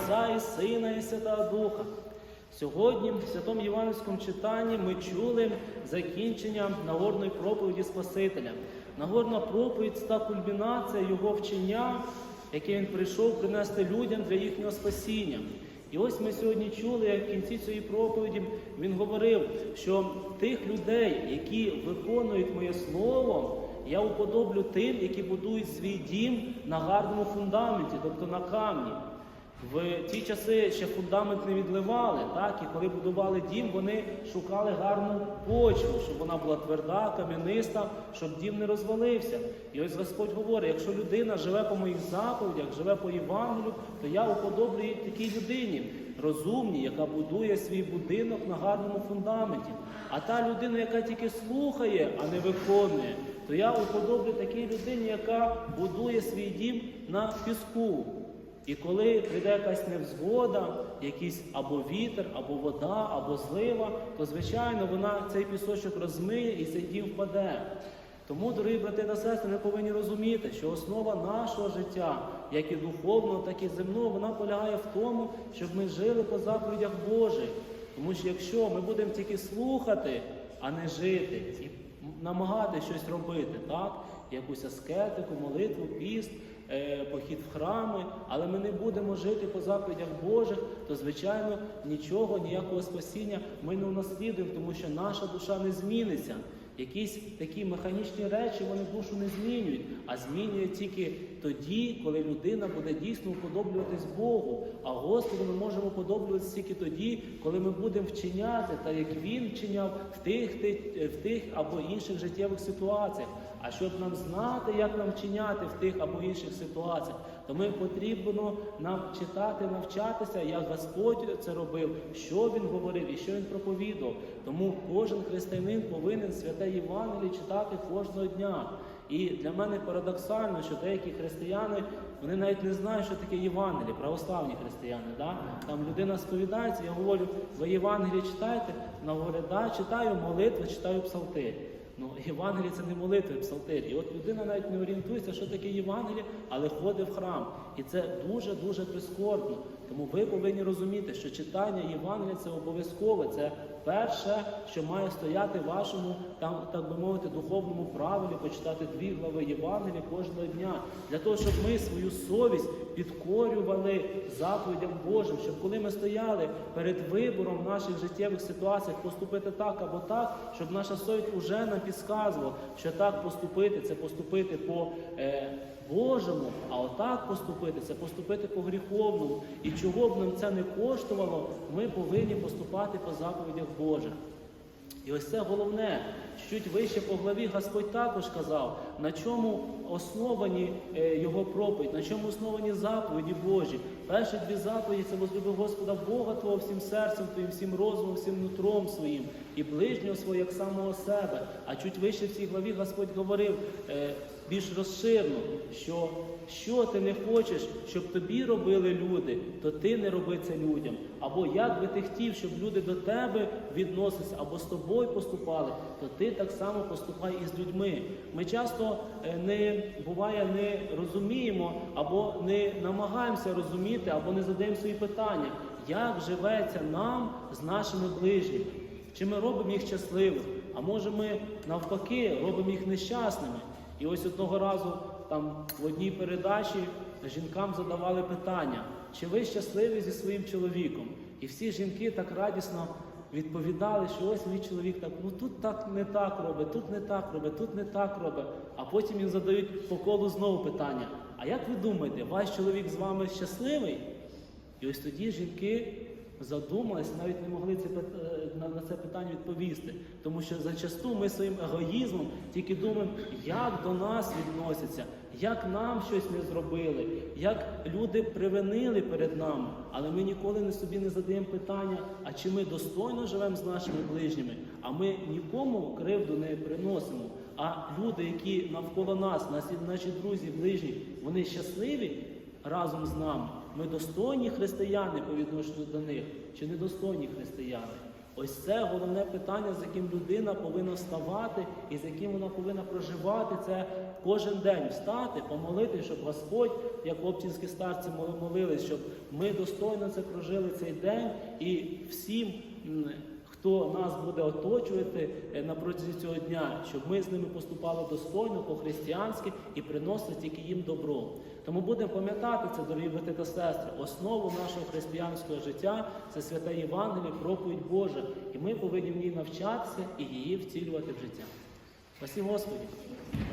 Отця і Сина, і Святого Духа. Сьогодні в Святому Євангельському читанні ми чули закінчення Нагорної проповіді Спасителя. Нагорна проповідь це та кульмінація Його вчення, яке він прийшов принести людям для їхнього спасіння. І ось ми сьогодні чули, як в кінці цієї проповіді він говорив, що тих людей, які виконують моє слово, я уподоблю тим, які будують свій дім на гарному фундаменті, тобто на камні. В ті часи ще фундамент не відливали, так? і коли будували дім, вони шукали гарну почву, щоб вона була тверда, кам'яниста, щоб дім не розвалився. І ось Господь говорить: якщо людина живе по моїх заповідях, живе по Євангелію, то я уподоблю її такій людині, розумній, яка будує свій будинок на гарному фундаменті. А та людина, яка тільки слухає, а не виконує, то я уподоблю такій людині, яка будує свій дім на піску. І коли прийде якась невзгода, якийсь або вітер, або вода, або злива, то звичайно вона цей пісочок розмиє і цей дім впаде. Тому, дорогі брати та сестри, ми повинні розуміти, що основа нашого життя, як і духовного, так і земного, вона полягає в тому, щоб ми жили по заповідях Божих. Тому що якщо ми будемо тільки слухати, а не жити, і намагатися щось робити, так? Якусь аскетику, молитву, піст, е, похід в храми, але ми не будемо жити по заповідях Божих, то звичайно нічого, ніякого спасіння ми не унаслідуємо, тому що наша душа не зміниться. Якісь такі механічні речі вони душу не змінюють, а змінює тільки тоді, коли людина буде дійсно уподоблюватись Богу. А Господу ми можемо уподоблюватися тільки тоді, коли ми будемо вчиняти, так як Він вчиняв в тих, в тих або інших життєвих ситуаціях. А щоб нам знати, як нам вчиняти в тих або інших ситуаціях, то ми потрібно нам читати, навчатися, як Господь це робив, що він говорив і що він проповідував. Тому кожен християнин повинен святе Євангеліє читати кожного дня. І для мене парадоксально, що деякі християни вони навіть не знають, що таке Євангеліє, православні християни. Да? Там людина сповідається, я говорю, ви Євангеліє читаєте? Вона говорить, да, читаю молитви, читаю псалтир. Ну, Євангеліє це не молитви, псалтир. І от людина навіть не орієнтується, що таке Євангеліє, але ходить в храм. І це дуже-дуже прискорбно. Тому ви повинні розуміти, що читання Євангелія це обов'язкове. Це перше, що має стояти в вашому, там, так би мовити, духовному правилі, почитати дві глави Євангелія кожного дня. Для того, щоб ми свою совість підкорювали заповідям Божим, щоб коли ми стояли перед вибором в наших життєвих ситуаціях поступити так або так, щоб наша совість уже нам підказувала, що так поступити це поступити по е, Божому, а отак поступити це поступити по гріховному. І чого б нам це не коштувало, ми повинні поступати по заповідях Божих. І ось це головне, чуть вище по главі Господь також казав, на чому основані е, його проповідь, на чому основані заповіді Божі. Перші дві заповіді це возлюби Господа Бога Твого всім серцем твоїм, всім розумом, всім нутром своїм, і ближнього свого як самого себе. А чуть вище в цій главі Господь говорив е, більш розширно, що що ти не хочеш, щоб тобі робили люди, то ти не роби це людям. Або як би ти хотів, щоб люди до тебе відносилися, або з тобою поступали, то ти так само поступай і з людьми. Ми часто е, не буває, не розуміємо, або не намагаємося розуміти, або не задаємо свої питання, як живеться нам з нашими ближніми. Чи ми робимо їх щасливими? А може ми навпаки робимо їх нещасними? І ось одного разу там в одній передачі жінкам задавали питання, чи ви щасливі зі своїм чоловіком? І всі жінки так радісно відповідали, що ось мій чоловік так, ну тут так не так робить, тут не так робить, тут не так робить. А потім їм задають по колу знову питання: а як ви думаєте, ваш чоловік з вами щасливий? І ось тоді жінки задумалися, навіть не могли це, на, на це питання відповісти. Тому що зачасту ми своїм егоїзмом тільки думаємо, як до нас відносяться, як нам щось не зробили, як люди привинили перед нами. Але ми ніколи не собі не задаємо питання, а чи ми достойно живемо з нашими ближніми, а ми нікому кривду не приносимо. А люди, які навколо нас, наші друзі, ближні, вони щасливі разом з нами. Ми достойні християни по відношенню до них чи недостойні християни? Ось це головне питання, з яким людина повинна вставати і з яким вона повинна проживати це кожен день встати, помолити, щоб Господь, як оптінські старці моли- молились, щоб ми достойно це прожили цей день і всім. Хто нас буде оточувати е, на протязі цього дня, щоб ми з ними поступали достойно, по-християнськи і приносили тільки їм добро. Тому будемо пам'ятати це, дорогі брати та сестри. Основу нашого християнського життя це свята Євангеліє, проповідь Божа. І ми повинні в ній навчатися і її втілювати в життя. Спасибо Господі!